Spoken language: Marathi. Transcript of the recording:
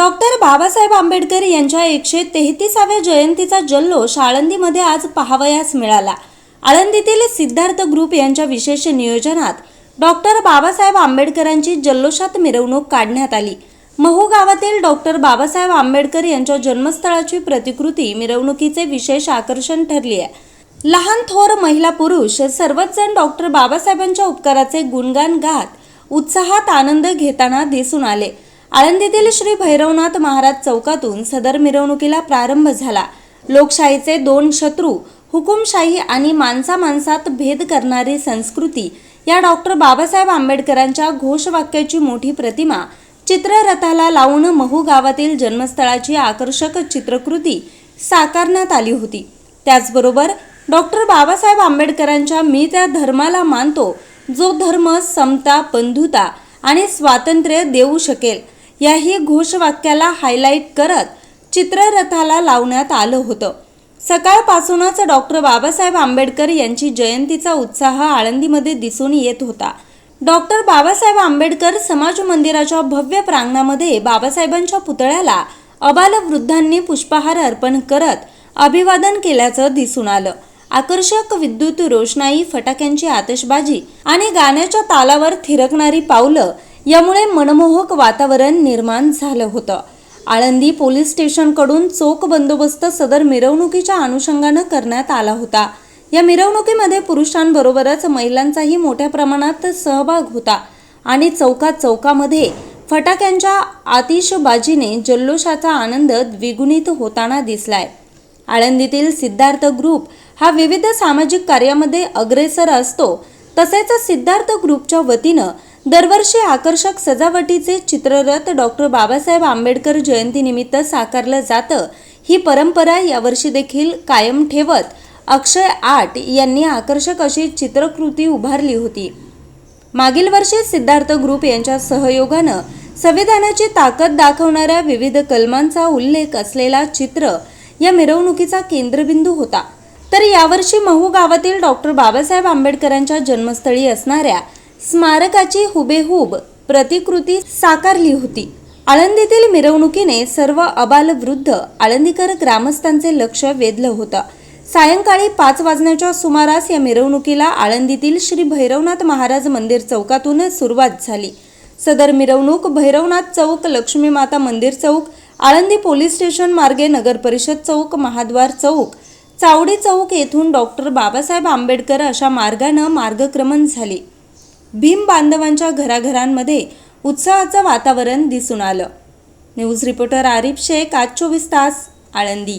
डॉक्टर बाबासाहेब आंबेडकर यांच्या एकशे तेहतीसाव्या जयंतीचा जल्लोष आळंदीमध्ये आज पाहावयास मिळाला. आळंदीतील सिद्धार्थ ग्रुप यांच्या विशेष नियोजनात डॉक्टर बाबासाहेब आंबेडकरांची जल्लोषात मिरवणूक काढण्यात आली. महू गावातील डॉक्टर बाबासाहेब आंबेडकर यांच्या जन्मस्थळाची प्रतिकृती मिरवणुकीचे विशेष आकर्षण ठरली आहे. लहान थोर महिला पुरुष सर्वच जण डॉक्टर बाबासाहेबांच्या उपकाराचे गुणगान गात उत्साहात आनंद घेताना दिसून आले. आळंदीतील श्री भैरवनाथ महाराज चौकातून सदर मिरवणुकीला प्रारंभ झाला. लोकशाहीचे दोन शत्रू हुकुमशाही आणि माणसा माणसात भेद करणारी संस्कृती या डॉक्टर बाबासाहेब आंबेडकरांच्या घोषवाक्याची मोठी प्रतिमा चित्ररथाला लावून महू गावातील जन्मस्थळाची आकर्षक चित्रकृती साकारण्यात आली होती. त्याचबरोबर डॉक्टर बाबासाहेब आंबेडकरांच्या मी त्या धर्माला मानतो जो धर्म समता बंधुता आणि स्वातंत्र्य देऊ शकेल. याही घोषवाक्याला हायलाईट करत चित्ररथाला लावण्यात आलं होतं. सकाळपासूनच डॉक्टर बाबासाहेब आंबेडकर यांची जयंतीचा उत्साह आळंदीमध्ये दिसून येत होता. डॉक्टर बाबासाहेब आंबेडकर समाज मंदिराच्या भव्य प्रांगणामध्ये बाबासाहेबांच्या पुतळ्याला अबालवृद्धांनी पुष्पहार अर्पण करत अभिवादन केल्याचं दिसून आलं. आकर्षक विद्युत रोषणाई फटाक्यांची आतषबाजी आणि गाण्याच्या तालावर थिरकणारी पावलं यामुळे मनमोहक वातावरण निर्माण झालं होतं. आळंदी पोलीस स्टेशनकडून चोख बंदोबस्त सदर मिरवणुकीच्या अनुषंगानं करण्यात आला होता. या मिरवणुकीमध्ये पुरुषांबरोबरच महिलांचाही मोठ्या प्रमाणात सहभाग होता आणि चौकात चौकामध्ये फटाक्यांच्या आतिषबाजीने जल्लोषाचा आनंद द्विगुणित होताना दिसलाय. आळंदीतील सिद्धार्थ ग्रुप हा विविध सामाजिक कार्यामध्ये अग्रेसर असतो. तसेच सिद्धार्थ ग्रुपच्या वतीनं दरवर्षी आकर्षक सजावटीचे चित्ररथ डॉक्टर बाबासाहेब आंबेडकर जयंतीनिमित्त साकारलं जातं. ही परंपरा यावर्षी देखील कायम ठेवत अक्षय आठ यांनी आकर्षक अशी चित्रकृती उभारली होती. मागील वर्षी सिद्धार्थ ग्रुप यांच्या सहयोगानं संविधानाची ताकद दाखवणाऱ्या विविध कलमांचा उल्लेख असलेला चित्र या मिरवणुकीचा केंद्रबिंदू होता. तर यावर्षी महू गावातील डॉक्टर बाबासाहेब आंबेडकरांच्या जन्मस्थळी असणाऱ्या स्मारकाची हुबेहूब प्रतिकृती साकारली होती. आळंदीतील मिरवणुकीने सर्व अबालवृद्ध आळंदीकर ग्रामस्थांचे लक्ष वेधलं होतं. सायंकाळी पाच वाजण्याच्या सुमारास या मिरवणुकीला आळंदीतील श्री भैरवनाथ महाराज मंदिर चौकातून सुरुवात झाली. सदर मिरवणूक भैरवनाथ चौक लक्ष्मी माता मंदिर चौक आळंदी पोलीस स्टेशन मार्गे नगर परिषद चौक महाद्वार चौक चावडी चौक येथून डॉक्टर बाबासाहेब आंबेडकर अशा मार्गानं मार्गक्रमण झाली. भीम बांधवांच्या घराघरांमध्ये उत्साहाचं वातावरण दिसून आलं. न्यूज रिपोर्टर आरिफ शेख आज चोवीस तास आळंदी.